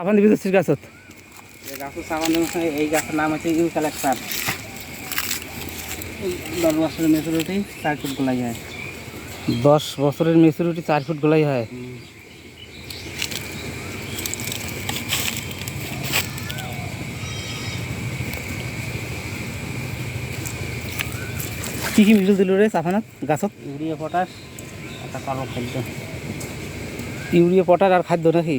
সাফান দিবি গাছের গাছত। এই গাছের সাবান এই গাছের নাম হচ্ছে ইউ কালেকশন দশ বছরের মেচুরিটি চার ফুট গোলাই যায়। দশ বছরের মেচুরিটি চার ফুট গোলাই হয়। কি কি মিশল দিল রে সাফানাত গাছত? ইউরিয়া পটাশ একটা কালো খাদ্য। ইউরিয়া পটার আর খাদ্য নাকি?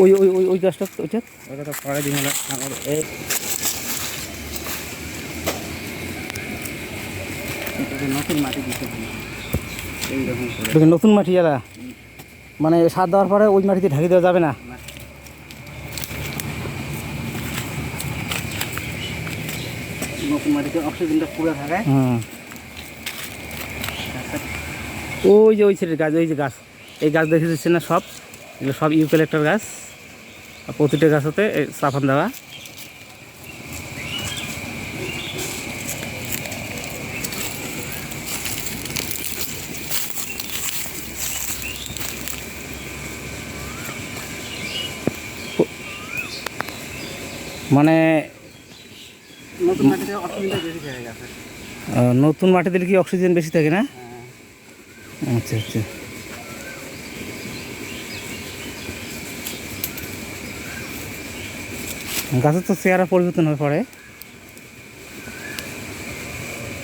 ওই ওই ওই ওই গাছটা ওইটা? ওটা তো পরে দিন আমার নতুন মাটি দিতে দেখুন নতুন মাটি এরা মানে সার দেওয়ার পরে ওই মাটিতে ঢাকি দেওয়া যাবে না। নতুন মাটিতে অক্সিজেনটা পুরো থাকে। হুম। ওই যে ওই ছেলের গাছ ওই যে গাছ। এই গাছ দেখে দিচ্ছে না সব? এগুলো সব ইউক্যালেক্টার গাছ। প্রতিটা গাছতে সাফান দেওয়া। মানে নতুন মাটি দিলে কি অক্সিজেন বেশি থাকে না? হ্যাঁ। আচ্ছা আচ্ছা। গাছের তো চেহারা পরিবর্তন হয়ে পড়ে।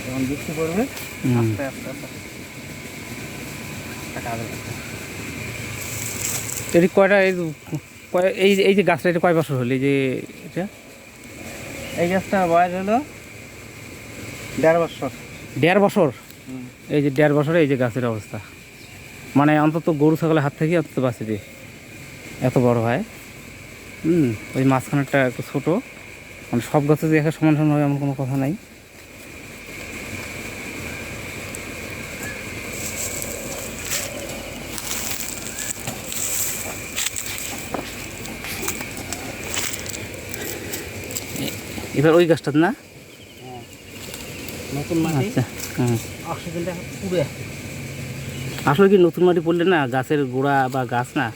যখন বৃষ্টি পড়বে আস্তে আস্তে আস্তে একটা কাজ হবে। এটি কয়টা এই কয়- এই যে- এই যে গাছটা এটা কয় বছর হলো এই যে এটা? এই গাছটার বয়স হলো দেড় বছর। দেড় বছর? এই যে দেড় বছরে এই যে গাছের অবস্থা। মানে অন্তত গরু ছাগলের হাত থেকে অন্তত বাঁচে যে। এত বড় হয়। হুম ওই মাঝখানেরটা একটু ছোটো। মানে সব গাছে যে একা সমান সমান হবে এমন কোনো কথা নাই। এবার ওই গাছটা না? নতুন মাটি? আচ্ছা অক্সিজেনটা আসলে কি নতুন মাটি পড়লে না গাছের গোড়া বা গাছ না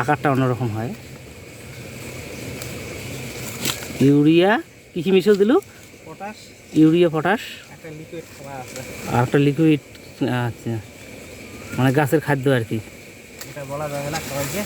আকারটা অন্যরকম হয়? ইউরিয়া কী কী মিশিয়ে দিল? পটাশ। Urea potash. লিকুইড আর একটা লিকুইড আচ্ছা। মানে গাছের খাদ্য আর কি। এটা বলা যাবে না সবাইকে।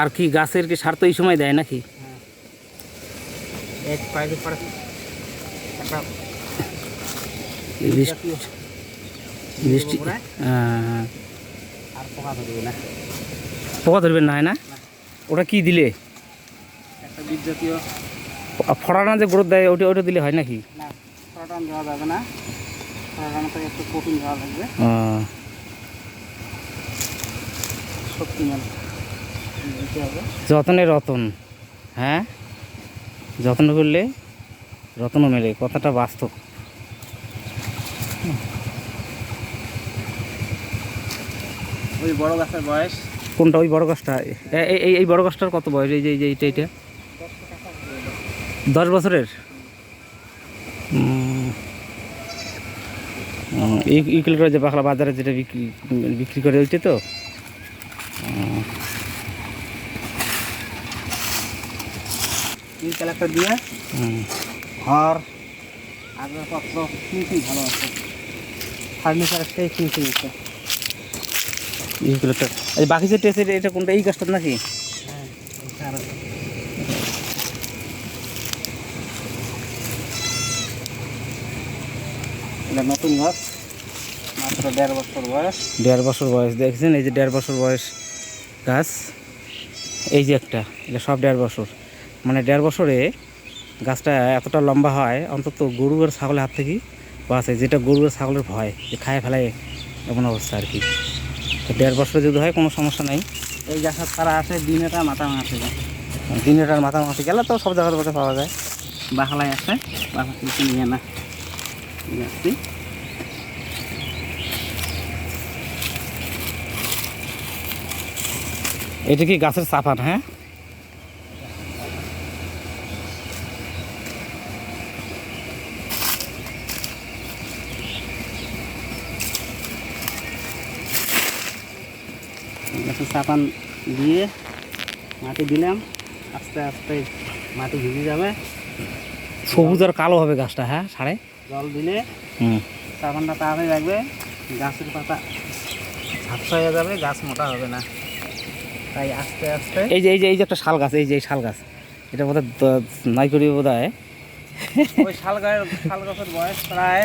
আর কি গাছের কি সার তো এই সময় দেয় নাকি? বৃষ্টি হ্যাঁ, পোকা ধরবেন না। হয় না? ওটা কি দিলে? ফড়ানা যে গ্রোথ দেয় ওটা ওটা দিলে হয় নাকি? না ফোটান দেওয়া যাবে না। একটু প্রোটিন দেওয়া লাগবে। শক্তিমান। হবে যত্নে রতন হ্যাঁ যত্ন করলে রতনও মেলে কথাটা বাস্তব ওই বড় গাছের বয়স কোনটা ওই বড় গাছটা এই এই বড় গাছটার কত বয়স এই যে এই যে এইটা এইটা দশ বছরের ইউক্লিটার যে বাকলা বাজারে যেটা বিক্রি বিক্রি করে ওইটা তো এই কালেক্টর দিয়ে। ঘর আসবাবপত্র ফিনিশিং ভালো আছে। ফার্নিচারের সেই ফিনিশিং আছে। ইউক্লিটার এই বাকি যে টেস্ট এটা কোনটা? এই গাছটা নাকি? হ্যাঁ। এটা নতুন গাছ মাত্র দেড় বছর বয়স। দেড় বছর বয়স দেখছেন? এই যে দেড় বছর বয়স গাছ। এই যে একটা এটা সব দেড় বছর। মানে দেড় বছরে গাছটা এতটা লম্বা হয়, অন্তত গরু আর ছাগলের হাত থেকে বাঁচে, যেটা গরু আর ছাগলের ভয়, যে খায় ফেলায় এমন অবস্থা আর কি। তো দেড় বছরে যদি হয়, কোনো সমস্যা নেই। এই গাছের তারা আছে, দিনেটা মাথা মাথা দিনেটার মাথা মাথা গেলে তো সব জায়গার মধ্যে পাওয়া যায়। বাকলাই আছে বাকলা কিছু নিয়ে না। এটা কি গাছের চাপান হ্যাঁ? চাপান দিয়ে মাটি দিলাম। আস্তে আস্তে মাটি ভিজে যাবে। সবুজ আর কালো হবে গাছটা হ্যাঁ সাড়ে জল দিলে হুম। চাপানটা তাড়াতাড়ি লাগবে। গাছের পাতা ঝাপসা হয়ে যাবে গাছ মোটা হবে না। তাই আস্তে আস্তে এই যে এই যে এই যে একটা শাল গাছ এই যে এই শাল গাছ। এটা বোধ নাই করি বোধ হয় ওই শাল গাছের শাল গাছের বয়স প্রায়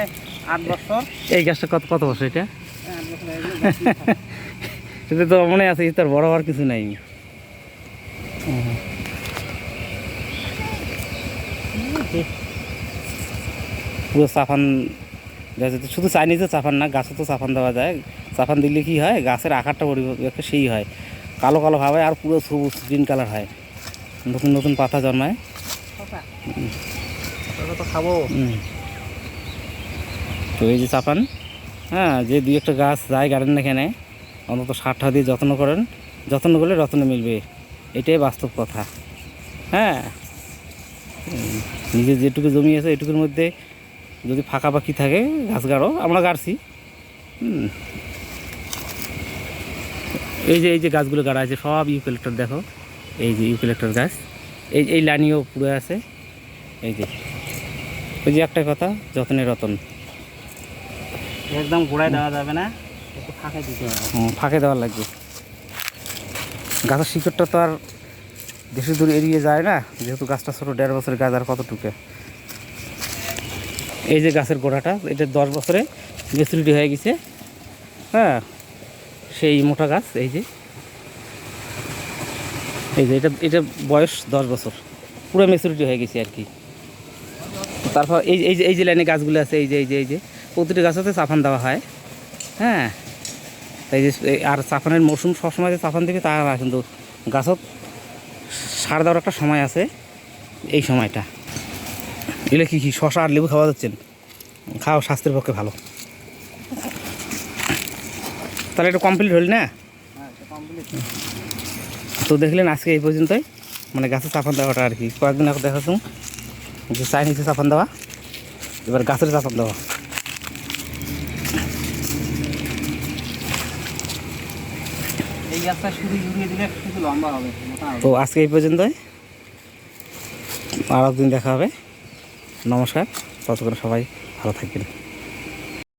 আট বছর। এই গাছটা কত কত বছর এটা? আট বছর এটা তো মনে আছে তার বড় হওয়ার কিছু নাই। পুরো চাফান শুধু চাইনিজে চাফান না গাছে তো চাফান দেওয়া যায়। চাফান দিলে কি হয় গাছের আকারটা পরিবর্তন সেই হয়। কালো কালো ভাবে আর পুরো সবুজ গ্রিন কালার হয়। নতুন নতুন পাতা জন্মায়। তো খাব। তো এই যে চাপান হ্যাঁ যে দুই একটা গাছ যায় গার্ডেন এখানে। অন্তত সারটা দিয়ে যত্ন করেন। যত্ন করলে রত্ন মিলবে। এটাই বাস্তব কথা। হ্যাঁ? নিজের যেটুকু জমি আছে, এটুকুর মধ্যে যদি ফাঁকা পাখি থাকে, গাছ গাড়ো, আমরা গাড়ছি। এই যে এই যে গাছগুলো গাড়া আছে, সব ইউক্যালিপ্টার দেখো। এই যে ইউক্যালিপ্টার গাছ। এই এই লাইনিও পুরো আছে। এই যে, ওই যে একটা কথা, যত্নের রতন। একদম ঘোড়ায় দেওয়া যাবে না। ফাঁকে দেওয়ার লাগবে। গাছের শিকড়টা তো আর বেশি দূর এড়িয়ে যায় না, যেহেতু গাছটা ছোটো, দেড় বছরের গাছ আর কত টুকে এই যে গাছের গোড়াটা, এটা দশ বছরে মেচুরিটি হয়ে গেছে। হ্যাঁ সেই মোটা গাছ, এই যে। এই যে, এটা এটা বয়স দশ বছর। পুরো মেচুরিটি হয়ে গেছে আর কি। তারপর এই এই যে এই যে লাইনে গাছগুলো আছে, এই যে এই যে এই যে, প্রতিটি গাছ গাছতে চাফান দেওয়া হয়। হ্যাঁ তাই যে আর চাফানের মৌসুম সবসময় যে চাফান দেবে তা না কিন্তু গাছত সার দেওয়ার একটা সময় আছে এই সময়টা। এগুলো কী কী শশা আর লেবু খাওয়া যাচ্ছেন? খাও স্বাস্থ্যের পক্ষে ভালো। তাহলে এটা কমপ্লিট হল না? হ্যাঁ তো দেখলেন আজকে এই পর্যন্তই। মানে গাছে চাপান দেওয়াটা আর কি। কয়েকদিন আগে দেখাচ্ছি যে চাইনিজে চাপান দেওয়া এবার গাছের চাপান দেওয়া। এই গাছটা শুধু ইউরিয়া দিলে শুধু লম্বা হবে তো আজকে এই পর্যন্তই। আর একদিন দেখা হবে। নমস্কার। ততক্ষণ সবাই ভালো থাকবেন।